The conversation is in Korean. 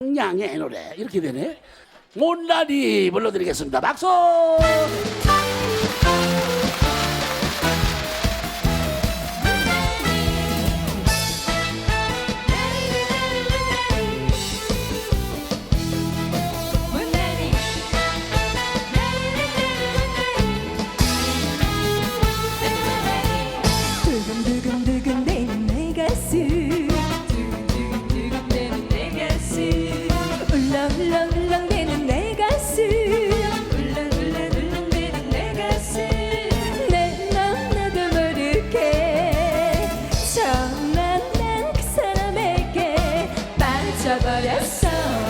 양양의 노래 이렇게 되네. 못난이 불러드리겠습니다. 박수. avaliação.